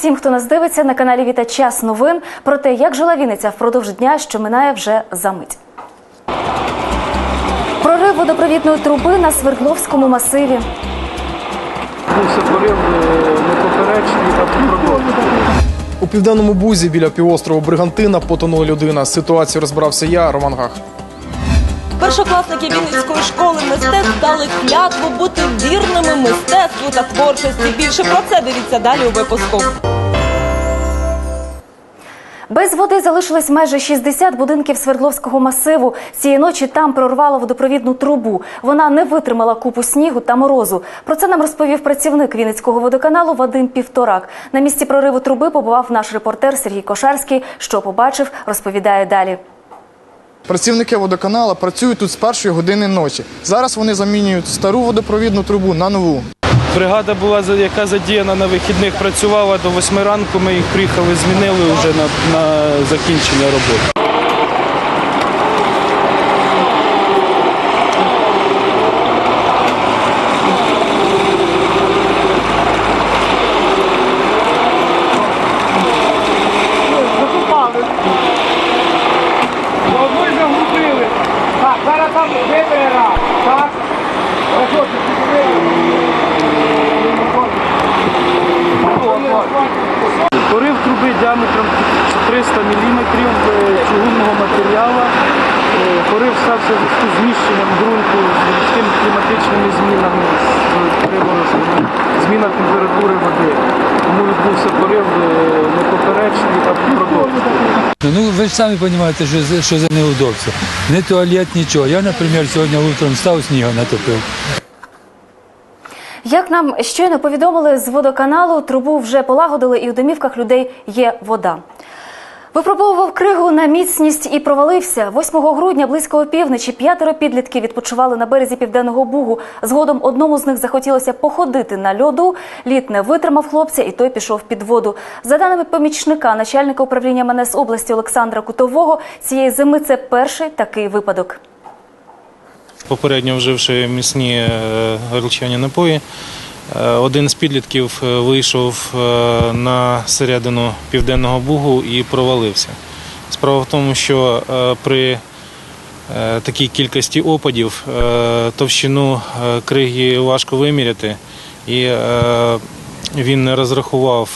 всім, хто нас дивиться на каналі Віта Час новин про те, як жила Вінниця впродовж дня, що минає вже за мить. Прорив водопровідної труби на Свердловському масиві. Був сотворив непоперечний та продовжений. У південному бузі біля півострову Бригантина потонула людина. З ситуацією розбирався я, Роман Гах. Першокласники Вінницької школи мистецтв дали клятву бути вірними мистецтву та творчості. Більше про це дивіться далі у випуску. Без води залишилось майже 60 будинків Свердловського масиву. Цієї ночі там прорвало водопровідну трубу. Вона не витримала купу снігу та морозу. Про це нам розповів працівник Вінницького водоканалу Вадим Півторак. На місці прориву труби побував наш репортер Сергій Кошарський. Що побачив, розповідає далі. Працівники водоканала працюють тут з першої години ночі. Зараз вони замінюють стару водопровідну трубу на нову. Бригада була яка задіяна на вихідних, працювала до восьми ранку. Ми їх приїхали, змінили вже на, на закінчення роботи. Одну загубили. Так, зараз там вибере раз. Так. Ось ось, Порив труби діаметром 300 мм чугунного матеріалу. Е, Порив стався в зв'язку з зміщенням ґрунту з різкими кліматичними змінами, з приморозками, зміна температури води. Тому відбувся порив не непоперечний та продовжений. Ну, ви ж самі розумієте, що, за- що за неудобство. Не туалет, нічого. Я, наприклад, сьогодні утром став снігу натопив. Як нам щойно повідомили з водоканалу, трубу вже полагодили, і у домівках людей є вода. Випробовував кригу на міцність і провалився. 8 грудня близько опівночі п'ятеро підлітків відпочивали на березі південного бугу. Згодом одному з них захотілося походити на льоду. Лід не витримав хлопця, і той пішов під воду. За даними помічника начальника управління МНС області Олександра Кутового, цієї зими це перший такий випадок. попередньо вживши міцні е, горілчані напої. Е, Один з підлітків е, вийшов е, на середину південного бугу і провалився. Справа в тому, що при такій кількості опадів товщину криги важко виміряти, і він не розрахував,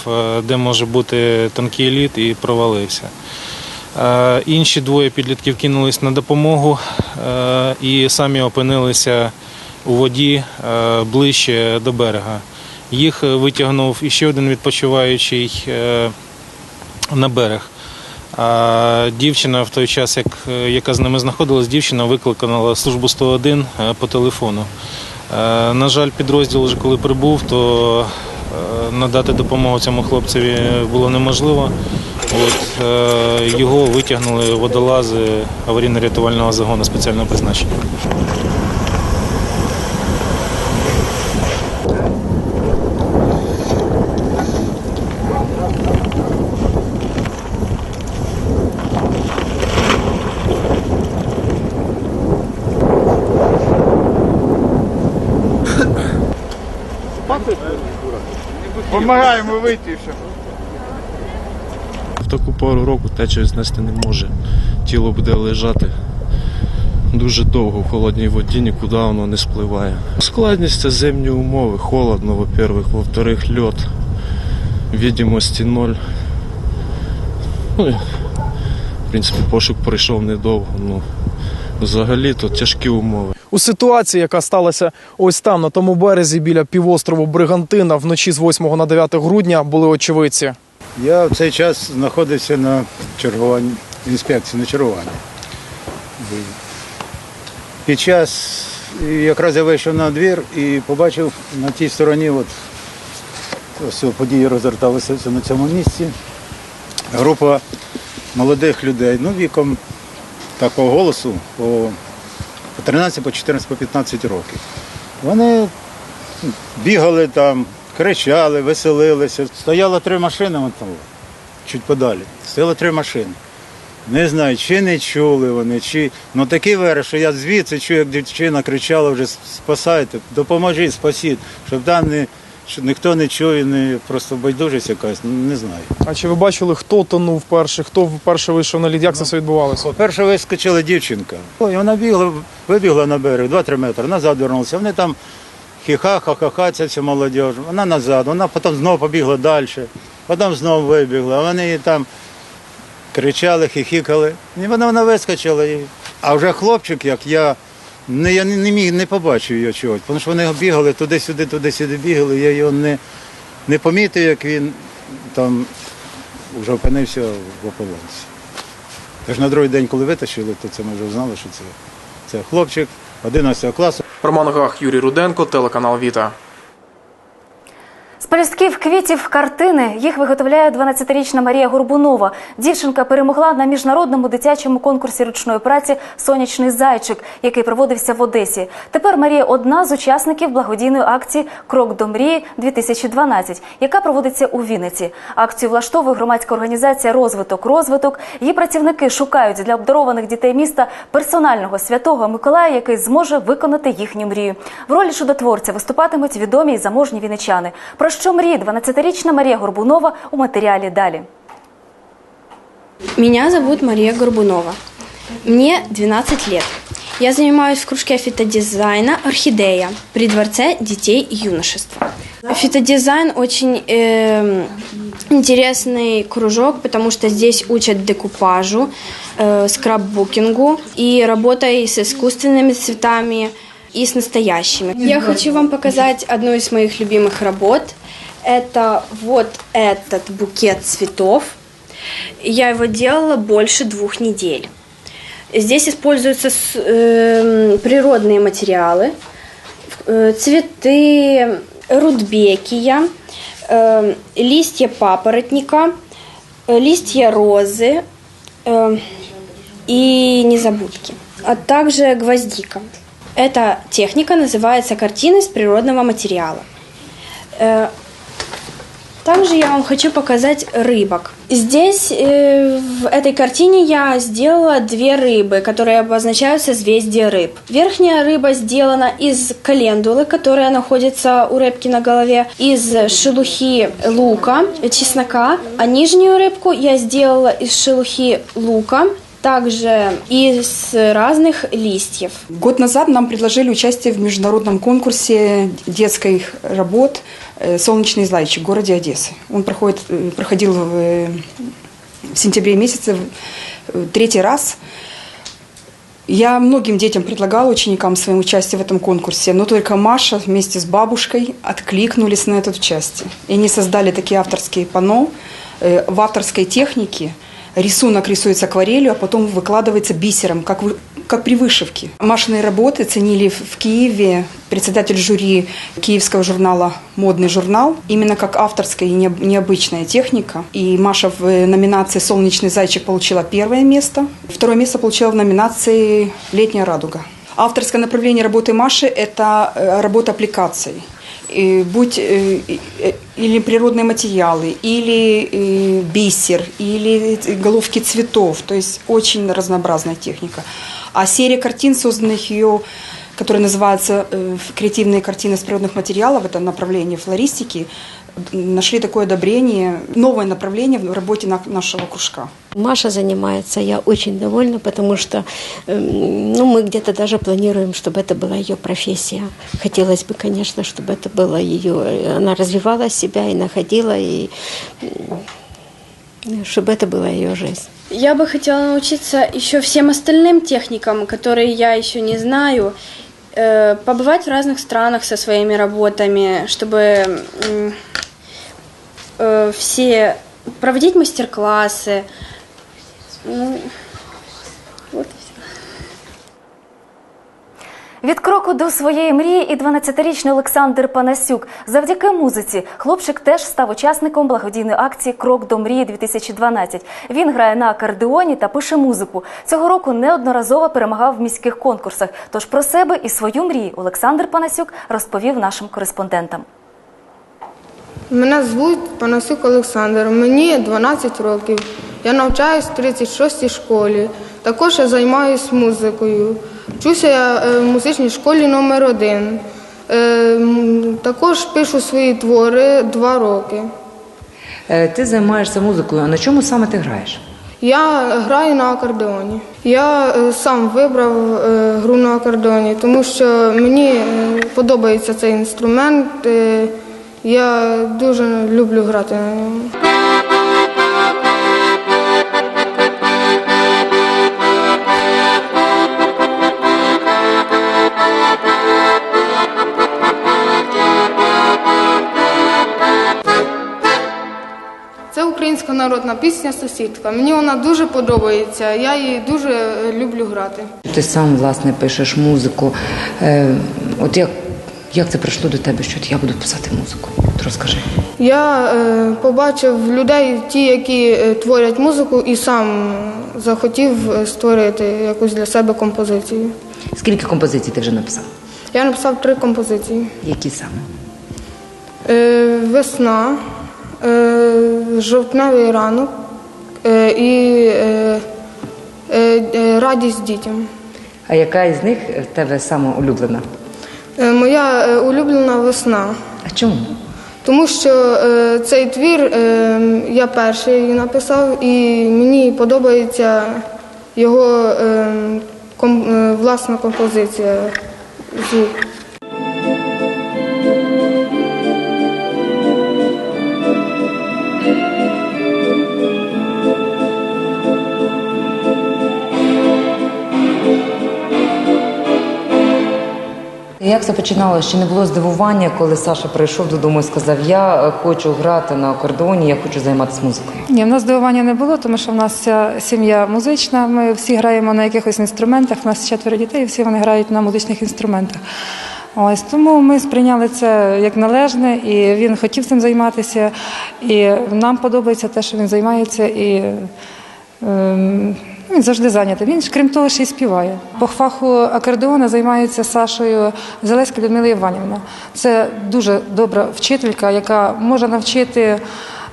де може бути тонкий лід, і провалився. Інші двоє підлітків кинулись на допомогу і самі опинилися у воді е, ближче до берега. Їх е, витягнув іще один відпочиваючий е, на берег. А дівчина в той час, як, яка з ними знаходилась, дівчина викликала службу 101 е, по телефону. На жаль, підрозділ вже коли прибув, то надати допомогу цьому хлопцеві було неможливо. От, його витягнули водолази аварійно-рятувального загону спеціального призначення. Помагаємо вийти все. В таку пору року течію знести не може. Тіло буде лежати дуже довго в холодній воді, нікуди воно не спливає. Складність це зимні умови, холодно, во-первых, во-вторых, льот, відомості ноль. Ну, в принципі, пошук пройшов недовго. Ну, взагалі то тяжкі умови. У ситуації, яка сталася ось там, на тому березі біля півострову Бригантина, вночі з 8 на 9 грудня були очевидці. Я в цей час знаходився на чергуванні інспекції на чергуванні. Під час якраз я вийшов на двір і побачив на тій стороні, от ось події розгорталися на цьому місці. Група молодих людей, ну віком такого голосу по, по 13, по 14, по 15 років. Вони бігали там, кричали, веселилися. Стояло три машини вон там, чуть подалі. Стояло три машини. Не знаю, чи не чули вони, чи. Ну такий вери, що я звідси чую, як дівчина кричала вже спасайте, допоможіть, спасіть, щоб там не, що ніхто не чує, не просто байдужість якась, ну, не знаю. А чи ви бачили, хто тонув перший, хто вперше вийшов на лід? Як це все відбувалося? Перша вискочила дівчинка. Ой, вона бігла, вибігла на берег 2-3 метри, назад вернулася. Вони там хіха, ха-ха-ха, ця вся молодь. Вона назад, вона потім знову побігла далі, потім знову вибігла. Вони її там кричали, хихікали. І вона, вона вискочила. І... А вже хлопчик, як я, не, я не, не міг, не побачив його чогось, тому що вони бігали туди-сюди, туди-сюди бігали, я його не, не помітив, як він там вже опинився в ополонці. Тож на другий день, коли витащили, то це ми вже знали, що це, це хлопчик 11 класу. Роман Гах, Юрій Руденко, телеканал Віта. Пелюстків квітів картини їх виготовляє 12-річна Марія Горбунова. Дівчинка перемогла на міжнародному дитячому конкурсі ручної праці Сонячний зайчик, який проводився в Одесі. Тепер Марія одна з учасників благодійної акції Крок до мрії 2012 яка проводиться у Вінниці. Акцію влаштовує громадська організація Розвиток розвиток. Її працівники шукають для обдарованих дітей міста персонального святого Миколая, який зможе виконати їхню мрію. В ролі чудотворця виступатимуть відомі і заможні вінничани. Про що мріє 12-річна Марія Горбунова у матеріалі далі. Меня зовут Мария Горбунова. Мне 12 лет. Я занимаюсь в кружке фитодизайна «Орхидея» при Дворце детей и юношества. Фитодизайн очень эм, интересный кружок, потому что здесь учат декупажу, э, скраббукингу и работой с искусственными цветами и с настоящими. Я хочу вам показать одну из моих любимых работ. Это вот этот букет цветов. Я его делала больше двух недель. Здесь используются эм, природные материалы, э, цветы рудбекия, эм, листья папоротника, э, листья розы эм, и незабудки, а также гвоздика. Эта техника называется картина из природного материала. Э, также я вам хочу показать рыбок. Здесь э, в этой картине я сделала две рыбы, которые обозначают созвездие рыб. Верхняя рыба сделана из календулы, которая находится у рыбки на голове, из шелухи лука, э, чеснока, а нижнюю рыбку я сделала из шелухи лука, также из разных листьев. Год назад нам предложили участие в международном конкурсе детских работ э, «Солнечный зайчик» в городе Одессы. Он проходит, э, проходил в, э, в сентябре месяце третий раз. Я многим детям предлагала ученикам своим участие в этом конкурсе, но только Маша вместе с бабушкой откликнулись на это участие. И они создали такие авторские панно в авторской технике. Рисунок рисуется акварелью, а потом выкладывается бисером, как, вы- как при вышивке. Машиные работы ценили в в Киеве председатель жюри киевского журнала «Модный журнал» именно как авторская и необ- необычная техника. И Маша в э, номинации «Солнечный зайчик» получила первое место. Второе место получила в номинации «Летняя радуга». Авторское направление работы Маши – это э, работа аппликацией. И будь э, э, или природные материалы, или э, бисер, или э, головки цветов, то есть очень разнообразная техника. А серия картин, созданных ее, которая называется э, «Креативные картины из природных материалов», это направление флористики, м, нашли такое одобрение, новое направление в работе на- нашего кружка. Маша занимается, я очень довольна, потому что эм, ну, мы где-то даже планируем, чтобы это была ее профессия. Хотелось бы, конечно, чтобы это было ее, э, она развивала себя и находила, и м, чтобы это была ее жизнь. Я бы хотела научиться еще всем остальным техникам, которые я еще не знаю, э, побывать в разных странах со своими работами, чтобы э, все проводить мастер-классы. Ну, Від кроку до своєї мрії і 12-річний Олександр Панасюк. Завдяки музиці хлопчик теж став учасником благодійної акції Крок до мрії 2012 Він грає на акордеоні та пише музику. Цього року неодноразово перемагав в міських конкурсах. Тож про себе і свою мрію Олександр Панасюк розповів нашим кореспондентам. Мене звуть Панасюк Олександр, мені 12 років. Я навчаюсь в 36-й школі. Також я займаюся музикою. Вчуся я е, в музичній школі номер 1 Е, Також пишу свої твори два роки. Е, Ти займаєшся музикою, а на чому саме ти граєш? Я граю на акордеоні. Я сам вибрав гру на акордеоні, тому що мені подобається цей інструмент. Я дуже люблю грати на ньому. Українська народна пісня Сусідка. Мені вона дуже подобається. Я її дуже е, люблю грати. Ти сам власне пишеш музику. Е, От як, як це прийшло до тебе, що я буду писати музику? От розкажи. Я е, побачив людей, ті, які е, творять музику, і сам захотів створити якусь для себе композицію. Скільки композицій ти вже написав? Я написав три композиції: Які саме? е, Весна, Жовтневий ранок е, і е, е, е, Радість дітям. А яка із них в тебе сама улюблена? Е, Моя е, улюблена весна. А чому? Тому що е, цей твір е, я перший написав, і мені подобається його е, ком, е, власна композиція. Звук. Як це починалося? Чи не було здивування, коли Саша прийшов додому і сказав: Я е, хочу грати на акордеоні, я хочу займатися музикою? Ні, в нас здивування не було, тому що в нас вся сім'я музична. Ми всі граємо на якихось інструментах. У нас четверо дітей, і всі вони грають на музичних інструментах. Ось тому ми сприйняли це як належне, і він хотів цим займатися. І нам подобається те, що він займається, і ем, він завжди зайнятий. Він ж, крім того, ще й співає. По фаху акордеона займається Сашою Зелеська Людмила Іванівна. Це дуже добра вчителька, яка може навчити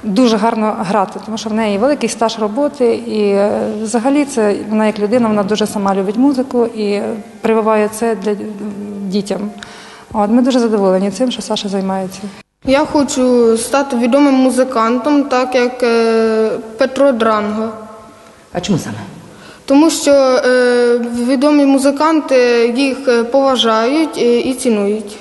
дуже гарно грати, тому що в неї великий стаж роботи, і е, взагалі це вона як людина, вона дуже сама любить музику і прививає це для дітям. От ми дуже задоволені цим, що Саша займається. Я хочу стати відомим музикантом, так як е, Петро Дранго. А чому саме? Тому що е, відомі музиканти їх е, поважають е, і цінують.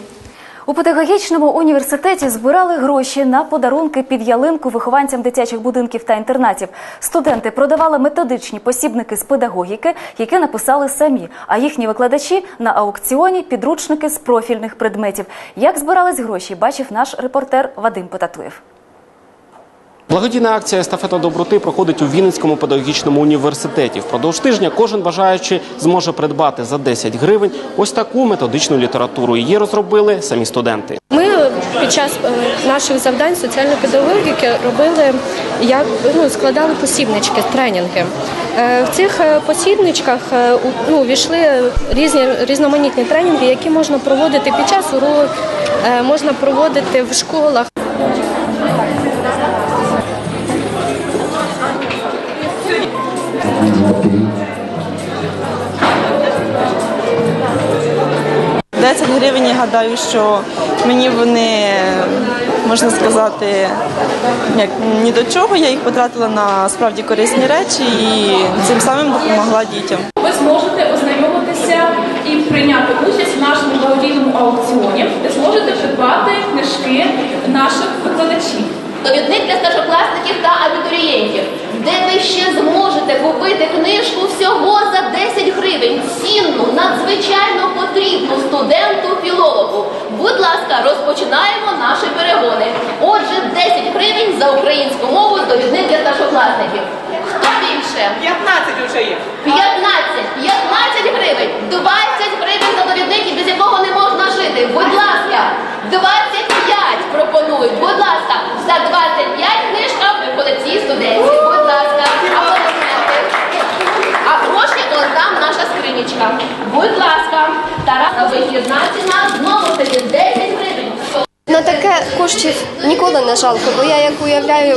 У педагогічному університеті збирали гроші на подарунки під ялинку вихованцям дитячих будинків та інтернатів. Студенти продавали методичні посібники з педагогіки, які написали самі. А їхні викладачі на аукціоні підручники з профільних предметів. Як збирались гроші, бачив наш репортер Вадим Потатуєв. Благодійна акція Естафета доброти проходить у Вінницькому педагогічному університеті. Впродовж тижня кожен бажаючий зможе придбати за 10 гривень ось таку методичну літературу. Її розробили самі студенти. Ми під час е, наших завдань соціальної педагогіки робили як ну, складали посібнички, тренінги. Е, В цих е, посібничках ну, війшли різні різноманітні тренінги, які можна проводити під час уроку, е, можна проводити в школах. – 10 гривень, я гадаю, що мені вони, можна сказати, як ні до чого. Я їх потратила на справді корисні речі і цим самим допомогла дітям. Ви зможете ознайомитися і прийняти участь в нашому благодійному аукціоні, де зможете придбати книжки наших викладачів. Довідник для старшокласників та абітурієнтів, де ви ще зможете купити книжку всього за 10 гривень, цінну, надзвичайно потрібну студенту-філологу. Будь ласка, розпочинаємо наші перегони. Отже, 10 гривень за українську мову довідник для старшокласників. Хто більше? 15 вже є. 15, 15 гривень, 20 гривень за довідник, без якого не можна жити. Будь ласка, 25 пропонують. Будь ласка, за 25 книжка в колекції студентів. Будь ласка, аплодисменти. А гроші он там наша скринічка. Будь ласка, Тарас, вихідна ціна, знову таки 10 гривень. На таке коштів ніколи не жалко, бо я як уявляю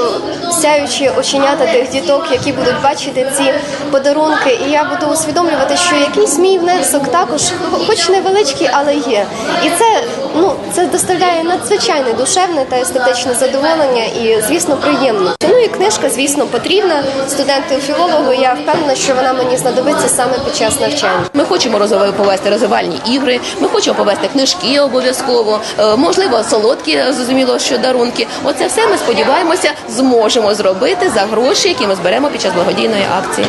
сяючі оченята тих діток, які будуть бачити ці подарунки, і я буду усвідомлювати, що якийсь мій внесок також, хоч невеличкий, але є. І це ну це доставляє надзвичайне душевне та естетичне задоволення і, звісно, приємно. Ну і книжка, звісно, потрібна студенту філологу. Я впевнена, що вона мені знадобиться саме під час навчання. Ми хочемо повести розвивальні ігри. Ми хочемо повести книжки обов'язково. е, Можливо, солодкі зрозуміло, що дарунки. Оце все ми сподіваємося зможемо зробити за гроші, які ми зберемо під час благодійної акції.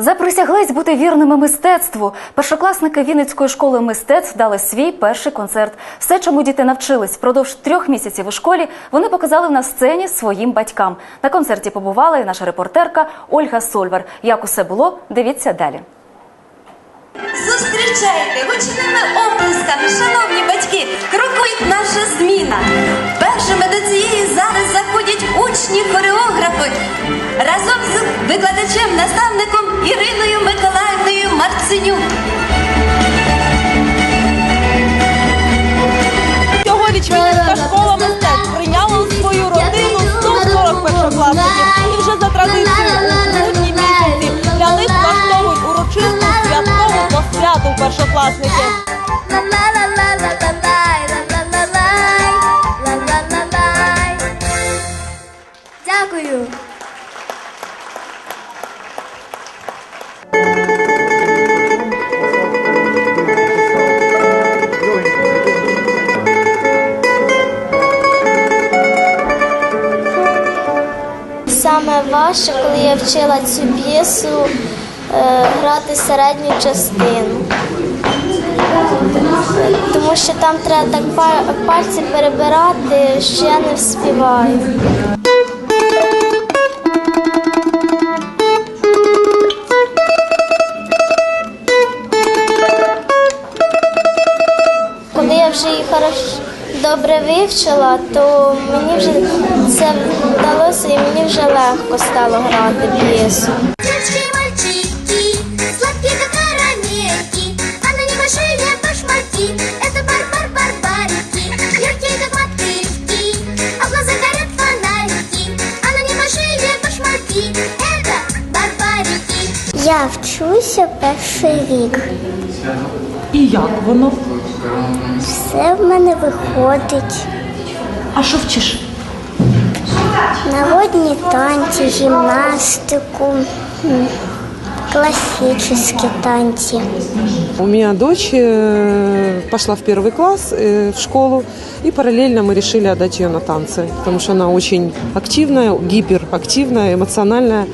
Заприсяглись бути вірними мистецтву. Першокласники Вінницької школи мистецтв дали свій перший концерт. Все, чому діти навчились впродовж трьох місяців у школі, вони показали на сцені своїм батькам. На концерті побувала і наша репортерка Ольга Сольвар. Як усе було, дивіться далі. Зустрічайте гучними оплесками, шановні батьки, крокують наша зміна. Першими до цієї учні хореографи разом з викладачем, наставником Іриною Миколаївною Марценюк. Цьогоріч Вінницька школа мистецтв прийняла у свою родину 140 першокласників. І вже за традицією у грудні місяці для них влаштовують урочисту святкову посвяту першокласників. Важче, коли я вчила цю п'єсу е, грати середню частину. Тому що там треба так па- пальці перебирати, що я не вспіваю. Коли я вже її добре вивчила, то мені вже це вдалося і мені вже легко стало грати п'єсу. Девочки и мальчики, сладкие как карамельки, а на небольшие башмаки, это бар-бар-барбарики, яркие как мотыльки, а в глазах горят фонарики, а на небольшие башмаки, это барбарики. Я вчуся перший рік. І як воно? Все в мене виходить. А що вчиш? Народні танці, гімнастику, м, классические танцы. У меня дочь э, пошла в первый класс э, в школу, и параллельно мы решили отдать ее на танцы, потому что она очень активная, гиперактивная, эмоциональная,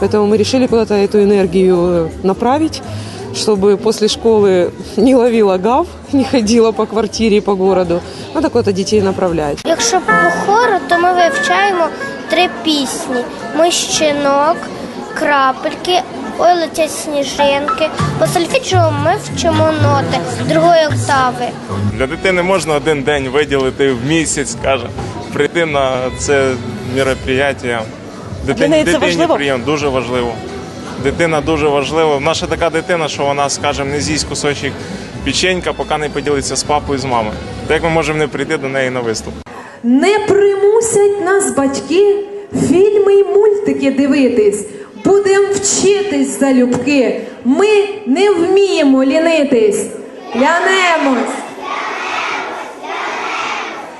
поэтому мы решили куда-то эту энергию э, направить, чтобы после школы не ловила гав, не ходила по квартире и по городу, надо куда-то детей направлять. Якщо по хору, то ми вивчаємо три пісні: Мощинок, крапельки, ой летять сніжинки. По сольфеджіо ми вчимо ноти другої октави. Для дитини можна один день виділити в місяць, каже, прийти на це мероприятие. Дитині, неї це дитині важливо? прийом дуже важливо. Дитина дуже важлива. Наша така дитина, що вона, скажімо, не з'їсть кусочок печенька, поки не поділиться з папою і з мамою. Так як ми можемо не прийти до неї на виступ? Не примусять нас батьки фільми й мультики дивитись. Будем вчитись залюбки. Ми не вміємо лінитись. Лянемось.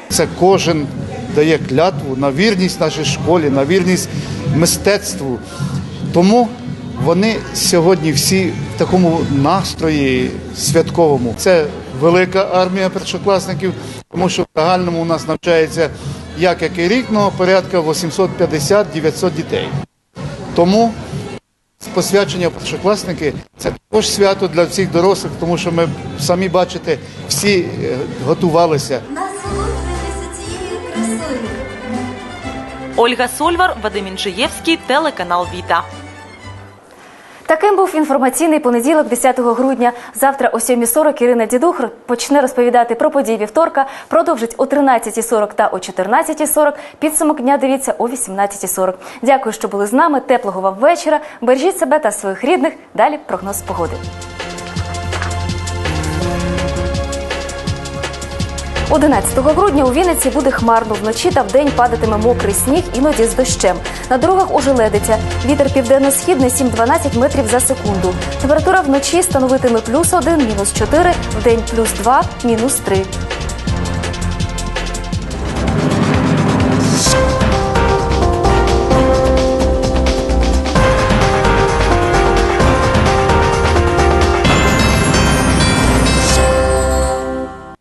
Це кожен дає клятву на вірність нашій школі, на вірність мистецтву. Тому вони сьогодні всі в такому настрої святковому. Це велика армія першокласників, тому що в загальному у нас навчається як який рік, ну, порядка 850-900 дітей. Тому посвячення першокласники це також свято для всіх дорослих, тому що ми самі бачите, всі е, готувалися. Ольга Сольвар, Вадим Інжиєвський, телеканал Віта. Таким був інформаційний понеділок, 10 грудня. Завтра о 7.40 Ірина Дідух почне розповідати про події вівторка. Продовжить о 13.40 та о 14.40. Підсумок дня дивіться о 18.40. Дякую, що були з нами. Теплого вам вечора. Бережіть себе та своїх рідних. Далі прогноз погоди. 11 грудня у Вінниці буде хмарно. Вночі та вдень падатиме мокрий сніг, іноді з дощем. На дорогах ожеледиться. Вітер південно-східний 7-12 метрів за секунду. Температура вночі становитиме плюс 1, мінус 4, вдень плюс 2, мінус 3.